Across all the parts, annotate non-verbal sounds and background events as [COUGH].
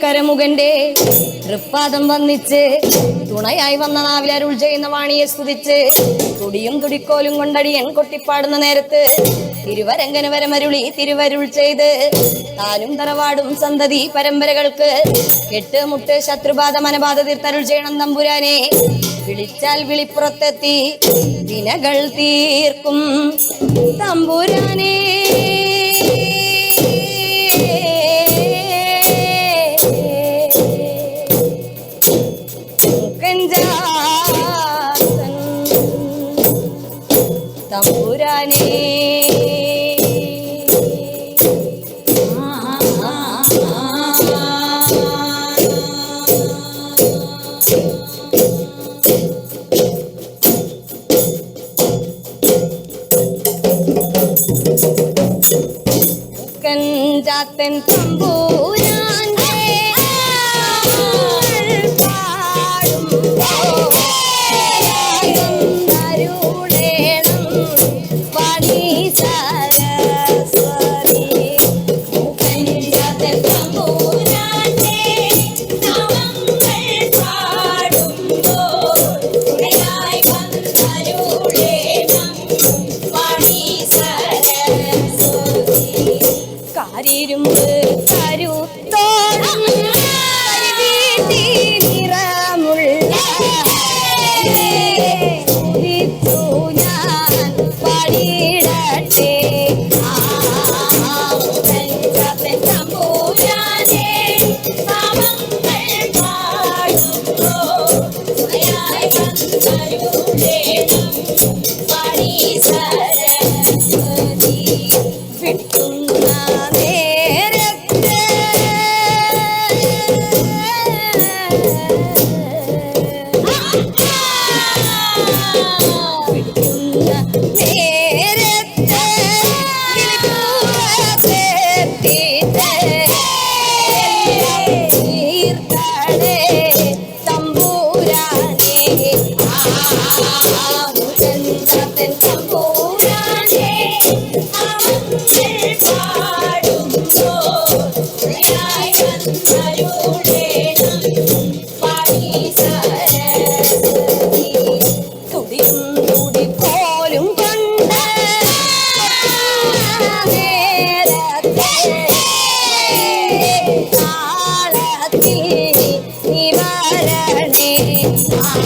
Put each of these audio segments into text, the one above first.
കരമുകന്റെ തൃപ്പാദം വന്നിച്ച് തുണയായി വന്ന നാവിലരുൾ ചെയ്യുന്ന വാണിയെ സ്തുതിച്ച് തുടിയും തുടിക്കോലും കൊണ്ടടിയൻ കൊട്ടിപ്പാടുന്ന നേരത്ത് തിരുവരങ്കന വരമരുളി തിരുവരുൾ ചെയ്ത് താനും തറവാടും സന്തതി പരമ്പരകൾക്ക് കെട്ട് മുട്ട് ശത്രുബാധ മനബാധ തീർത്തരുൾ ചെയ്യണം തമ്പുരാനെ വിളിച്ചാൽ വിളിപ്പുറത്തെത്തി ദിനകൾ തീർക്കും തമ്പുരാനേ தாலாத்தன் தம்பூர் ಮಾಡಿಡ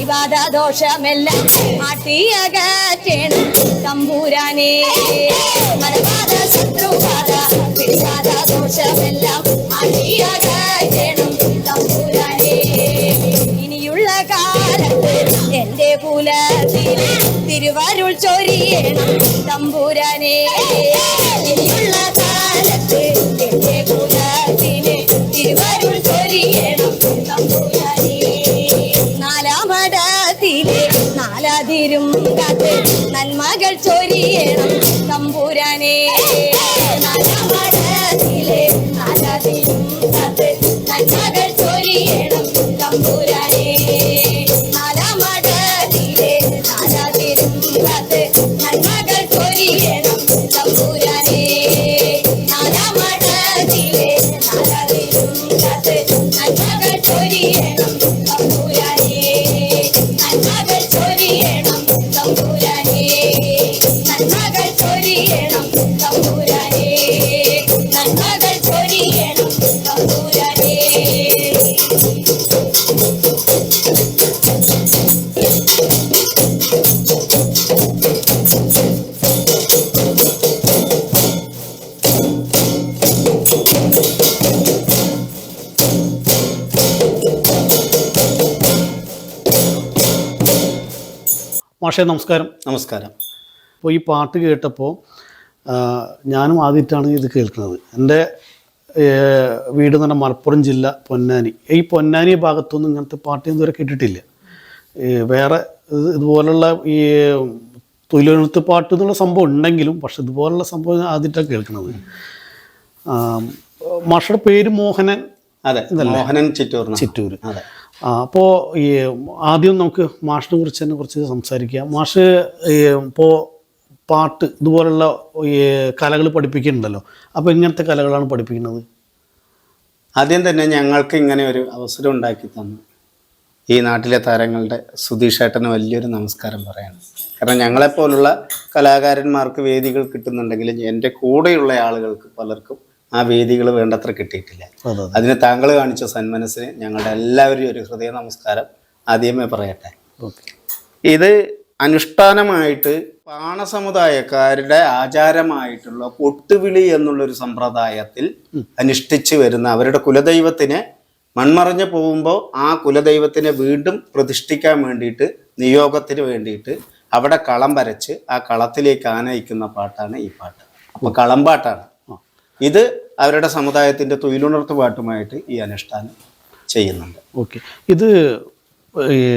വിവാദ ദോഷമെല്ലാം മാട്ടിയകറ്റേണം തമ്പൂരാനേ മനപാത ശത്രുപാത വിവാദ ദോഷമെല്ലാം മാട്ടിയകറ്റേണം തമ്പൂരാനേ ഇനിയുള്ള കാലത്ത് എന്റെ കുലത്തിൽ തിരുവരുൾ ചൊരിയണം. തമ്പൂരാനേ മാഷേ നമസ്കാരം. നമസ്കാരം. അപ്പോൾ ഈ പാട്ട് കേട്ടപ്പോൾ ഞാനും ആദ്യമായിട്ടാണ് ഇത് കേൾക്കുന്നത്. എന്റെ വീട് എന്ന് പറഞ്ഞാൽ മലപ്പുറം ജില്ല പൊന്നാനി. ഈ പൊന്നാനി ഭാഗത്തൊന്നും ഇങ്ങനത്തെ പാട്ട് ഇതുവരെ കേട്ടിട്ടില്ല. ഈ വേറെ ഇത് ഇതുപോലുള്ള ഈ തൊഴിലെഴുത്ത് പാട്ട് എന്നുള്ള സംഭവം ഉണ്ടെങ്കിലും പക്ഷെ ഇതുപോലുള്ള സംഭവം ആദ്യമായിട്ടാണ് കേൾക്കുന്നത്. മാഷയുടെ പേര് മോഹനൻ അതെ മോഹനൻ ചിറ്റൂർ ചിറ്റൂർ. അതെ. അപ്പോൾ ഈ ആദ്യം നമുക്ക് മാഷിനെ കുറിച്ച് തന്നെ കുറച്ച് സംസാരിക്കാം. മാഷ് ഇപ്പോൾ പാട്ട് ഇതുപോലുള്ള ഈ കലകൾ പഠിപ്പിക്കുന്നുണ്ടല്ലോ. അപ്പോൾ ഇങ്ങനത്തെ കലകളാണ് പഠിപ്പിക്കുന്നത്. ആദ്യം തന്നെ ഞങ്ങൾക്ക് ഇങ്ങനെ ഒരു അവസരം ഉണ്ടാക്കി തന്നു. ഈ നാട്ടിലെ താരങ്ങളുടെ സുധീഷ് ഏട്ടന് വലിയൊരു നമസ്കാരം പറയണം. കാരണം ഞങ്ങളെപ്പോലുള്ള കലാകാരന്മാർക്ക് വേദികൾ കിട്ടുന്നുണ്ടെങ്കിലും എന്റെ കൂടെയുള്ള ആളുകൾക്ക് പലർക്കും ആ വേദികൾ വേണ്ടത്ര കിട്ടിയിട്ടില്ല. അതെ അതിന് താങ്കൾ കാണിച്ച സന്മനസ്സിന് ഞങ്ങളുടെ എല്ലാവരും ഒരു ഹൃദയ നമസ്കാരം ആദ്യമേ പറയട്ടെ. ഇത് അനുഷ്ഠാനമായിട്ട് പാണസമുദായക്കാരുടെ ആചാരമായിട്ടുള്ള കൊട്ടുവിളി എന്നുള്ളൊരു സമ്പ്രദായത്തിൽ അനുഷ്ഠിച്ചു വരുന്ന അവരുടെ കുലദൈവത്തിനെ മൺമറഞ്ഞു പോകുമ്പോൾ ആ കുലദൈവത്തിനെ വീണ്ടും പ്രതിഷ്ഠിക്കാൻ വേണ്ടിയിട്ട് നിയോഗത്തിന് വേണ്ടിയിട്ട് അവിടെ കളം വരച്ച് ആ കളത്തിലേക്ക് ആനയിക്കുന്ന പാട്ടാണ് ഈ പാട്ട്. അപ്പോൾ കളംപാട്ടാണ്. ഇത് അവരുടെ സമുദായത്തിന്റെ തൊഴിലുണർത്തുപാട്ടുമായിട്ട് ഈ അനുഷ്ഠാനം ചെയ്യുന്നുണ്ട്. ഓക്കെ. ഇത്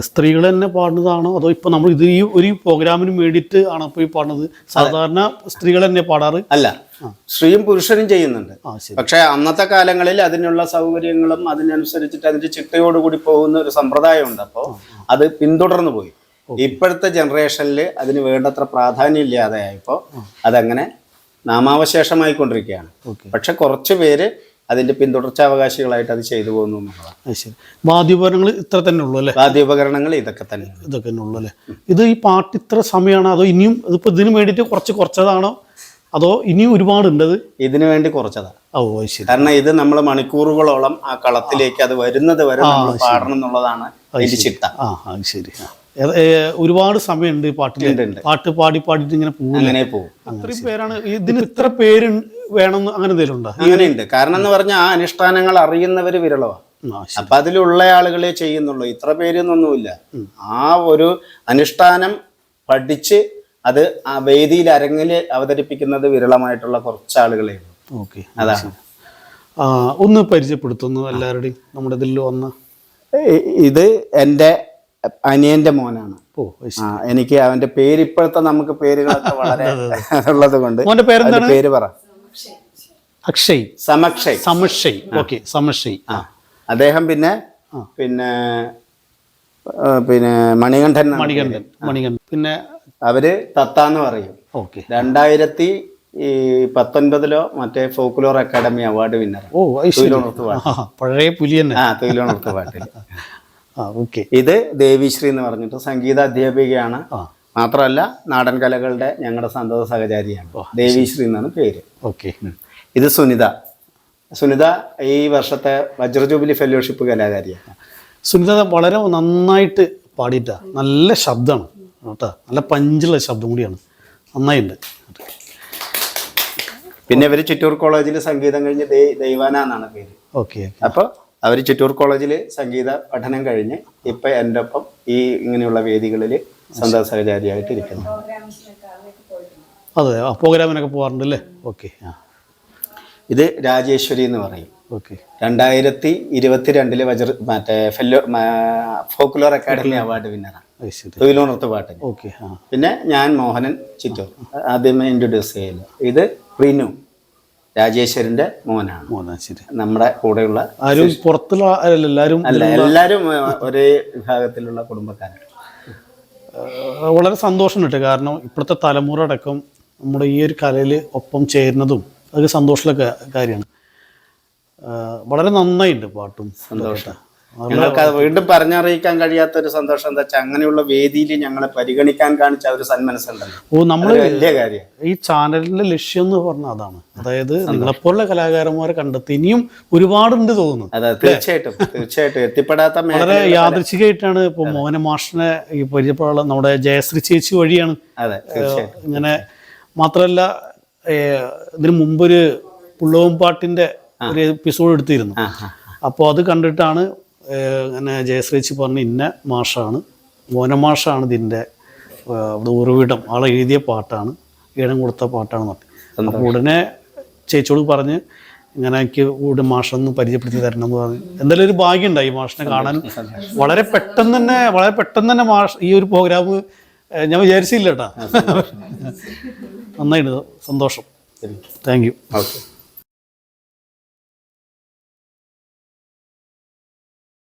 സ്ത്രീകൾ തന്നെ പാടുന്നതാണോ? അതോ ഇപ്പൊ നമ്മൾ ഇത് ഈ ഒരു പ്രോഗ്രാമിന് വേണ്ടിയിട്ട് ആണ് ഇപ്പോൾ ഈ പാടുന്നത്? സാധാരണ സ്ത്രീകൾ തന്നെ പാടാറ്? അല്ല. സ്ത്രീയും പുരുഷനും ചെയ്യുന്നുണ്ട്. പക്ഷെ അന്നത്തെ കാലങ്ങളിൽ അതിനുള്ള സൗകര്യങ്ങളും അതിനനുസരിച്ചിട്ട് അതിന്റെ ചിട്ടയോടുകൂടി പോകുന്ന ഒരു സമ്പ്രദായമുണ്ട്. അപ്പോൾ അത് പിന്തുടർന്നു പോയി. ഇപ്പോഴത്തെ ജനറേഷനിൽ അതിന് വേണ്ടത്ര പ്രാധാന്യം ഇല്ലാതെയായപ്പോൾ അതങ്ങനെ നാമാവശേഷമായിക്കൊണ്ടിരിക്കുകയാണ്. പക്ഷെ കുറച്ച് പേര് അതിന്റെ പിന്തുടർച്ചാവകാശികളായിട്ട് അത് ചെയ്തു പോകുന്നു എന്നുള്ളതാണ്. ശരി. വാദ്യോപകരണങ്ങൾ ഇത്ര തന്നെ ഉള്ളൂ അല്ലേ? വാദ്യോപകരണങ്ങൾ ഇതൊക്കെ തന്നെ ഇതൊക്കെ തന്നെ ഉള്ളൂ അല്ലേ? ഇത് ഈ പാട്ട് ഇത്ര സമയമാണ് അതോ ഇനിയും ഇതിപ്പോൾ ഇതിന് വേണ്ടിയിട്ട് കുറച്ച് കുറച്ചതാണോ? അതോ ഇനിയും ഒരുപാട് ഉണ്ടത് ഇതിനു വേണ്ടി കുറച്ചതാണ് ഓ ശരി. കാരണം ഇത് നമ്മൾ മണിക്കൂറുകളോളം ആ കളത്തിലേക്ക് അത് വരുന്നത് വരെ നമ്മൾ പാടണം എന്നുള്ളതാണ് ശരി. ആ ശരി. ഒരുപാട് സമയമുണ്ട് പാട്ട് പാട്ടിൽ. പാട്ട് പാടി പാടിയിട്ട് ഇങ്ങനെ പോകും. അങ്ങനെ പോകും പേരാണ് ഇതിന് ഇത്ര പേര് വേണമെന്ന് അങ്ങനെ എന്തെങ്കിലും ഉണ്ടോ? അങ്ങനെയുണ്ട്. കാരണം എന്ന് പറഞ്ഞാൽ ആ അനുഷ്ഠാനങ്ങൾ ആ ശരി. അപ്പൊ അതിലുള്ള ആളുകളെ ചെയ്യുന്നുള്ളൂ. ഇത്ര പേരൊന്നുമില്ല ആ ഒരു അനുഷ്ഠാനം പഠിച്ച് അത് ആ വേദിയിൽ അരങ്ങിൽ അവതരിപ്പിക്കുന്നത് വിരളമായിട്ടുള്ള കുറച്ച് ആളുകളെ ഉള്ളൂ. ഓക്കെ അതാണ് ഒന്ന് പരിചയപ്പെടുത്തുന്നു എല്ലാവരുടെയും നമ്മുടെ ഇതിൽ വന്ന ഇത് എന്റെ അനിയന്റെ മോനാണ്. എനിക്ക് അവന്റെ പേര് ഇപ്പോഴത്തെ നമുക്ക് പേരുകളൊക്കെ [LAUGHS] വളരെ ഉള്ളത് കൊണ്ട് പേര് പറ. അക്ഷയ്. സമക്ഷയ്. സമക്ഷയ്. ഓക്കെ സമക്ഷയ്. അദ്ദേഹം പിന്നെ പിന്നെ പിന്നെ മണികണ്ഠൻ മണികണ്ഠൻ മണികണ്ഠൻ. പിന്നെ അവർ തത്താന്ന് പറയും. ഓക്കെ. രണ്ടായിരത്തി ഈ പത്തൊൻപതിലോ മറ്റേ ഫോക്ലോർ അക്കാദമി അവാർഡ് വിന്നർ ഓ പഴയ പുലി തന്നെ. ആ തൊഴിലുണർത്ത് പാട്ടിൽ ഓക്കെ [LAUGHS] ഇത് ദേവിശ്രീ എന്ന് പറഞ്ഞിട്ട് സംഗീത അധ്യാപികയാണ്. മാത്രമല്ല നാടൻ കലകളുടെ ഞങ്ങളുടെ സന്തത സഹചാരിയാണ്. ദേവിശ്രീ എന്നാണ് പേര്. ഓക്കെ ഇത് സുനിത. സുനിത ഈ വർഷത്തെ വജ്രജൂബിലി ഫെലോഷിപ്പ് കലാകാരിയാണ്. സുനിത വളരെ നന്നായിട്ട് പാടിയിട്ടാ. നല്ല ശബ്ദമാണ് കേട്ടോ. നല്ല പഞ്ചുള്ള ശബ്ദം കൂടിയാണ്. നന്നായിട്ടുണ്ട് പിന്നെ ഇവർ ചിറ്റൂർ കോളേജിൽ സംഗീതം കഴിഞ്ഞ് ദൈവാന എന്നാണ് പേര്. ഓക്കെ അപ്പോൾ അവർ ചിറ്റൂർ കോളേജിൽ സംഗീത പഠനം കഴിഞ്ഞ് ഇപ്പം എന്റെ ഒപ്പം ഈ ഇങ്ങനെയുള്ള വേദികളിൽ സഹചാരിയായിട്ട് ഇരിക്കുന്നു. അതെ പ്രോഗ്രാമിനൊക്കെ പോകാറുണ്ട് അല്ലേ ഓക്കെ. ആ. ഇത് രാജേശ്വരി എന്ന് പറയും. ഓക്കെ. രണ്ടായിരത്തി ഇരുപത്തിരണ്ടിൽ വജർ മറ്റേ ഫെല്ലോ ഫോക്ലോർ അക്കാഡമി അവാർഡ് വിന്നറാണ്. തൊഴിലുണർത്ത് പാട്ടിന്. ഓക്കെ പിന്നെ ഞാൻ മോഹനൻ ചിറ്റൂർ ആദ്യമേ ഇൻട്രൊഡ്യൂസ് ചെയ്യൽ. ഇത് റിനു. രാജേശ്വരിന്റെ മോനാണ്. മോനാ ശരി. നമ്മുടെ കൂടെയുള്ള ആരും പുറത്തുള്ള എല്ലാരും എല്ലാവരും അല്ല എല്ലാവരും ഒരേ വിഭാഗത്തിലുള്ള കുടുംബക്കാരാണ്. ഏഹ് വളരെ കിട്ടും. കാരണം ഇപ്പോഴത്തെ തലമുറ അടക്കം നമ്മുടെ ഈ ഒരു കലയിൽ ഒപ്പം ചേരുന്നതും അതൊരു സന്തോഷമുള്ള കാര്യമാണ്. വളരെ നന്നായിട്ടുണ്ട് പാട്ടും സന്തോഷം. ഞങ്ങൾക്ക് അത് വീണ്ടും പറഞ്ഞറിയിക്കാൻ കഴിയാത്ത ഒരു സന്തോഷം എന്താ വെച്ചാൽ അങ്ങനെയുള്ള വേദിയിൽ ഞങ്ങളെ പരിഗണിക്കാൻ കാണിച്ച ഒരു സന്മനസ്സുണ്ടല്ലോ. ഓ നമ്മൾ വലിയ കാര്യം. ഈ ചാനലിന്റെ ലക്ഷ്യം എന്ന് പറഞ്ഞ അതാണ്. അതായത് നിങ്ങളെപ്പോലുള്ള കലാകാരന്മാരെ കണ്ടെത്തി ഇനിയും ഒരുപാടുണ്ട് തോന്നുന്നു അതെ തീർച്ചയായിട്ടും തീർച്ചയായിട്ടും. എത്തിപ്പെടാത്ത വളരെ യാദൃശികമായിട്ടാണ് ഇപ്പൊ മോഹന മാഷിനെ ഈ പരിചയപ്പെടാനുള്ള നമ്മുടെ ജയശ്രീ ചേച്ചി വഴിയാണ്. അതെ ഇങ്ങനെ മാത്രമല്ല ഇതിനു മുമ്പൊരു പുള്ളവും പാട്ടിന്റെ ഒരു എപ്പിസോഡ് എടുത്തിരുന്നു. അപ്പോൾ അത് കണ്ടിട്ടാണ് ഏഹ് ഇങ്ങനെ ജയശ്രീച്ചി പറഞ്ഞ ഇന്ന മാഷാണ്. മോനമാഷാണ് ഇതിന്റെ ഉറവിടം. ആൾ എഴുതിയ പാട്ടാണ് ഈടം കൊടുത്ത പാട്ടാണ് പറഞ്ഞു അപ്പോൾ ഉടനെ ചേച്ചിയോട് പറഞ്ഞ് ഇങ്ങനെ എനിക്ക് ഇവിടെ മാഷൊന്ന് പരിചയപ്പെടുത്തി തരണം എന്ന് പറഞ്ഞു. എന്തായാലും ഒരു ഭാഗ്യമുണ്ടായി മാഷിനെ കാണാൻ. വളരെ പെട്ടെന്ന് തന്നെ വളരെ പെട്ടെന്ന് തന്നെ മാഷ് ഈ ഒരു പ്രോഗ്രാം ഞാൻ വിചാരിച്ചില്ല കേട്ടാ. നന്നായിട്ട് സന്തോഷം. Thank you okay.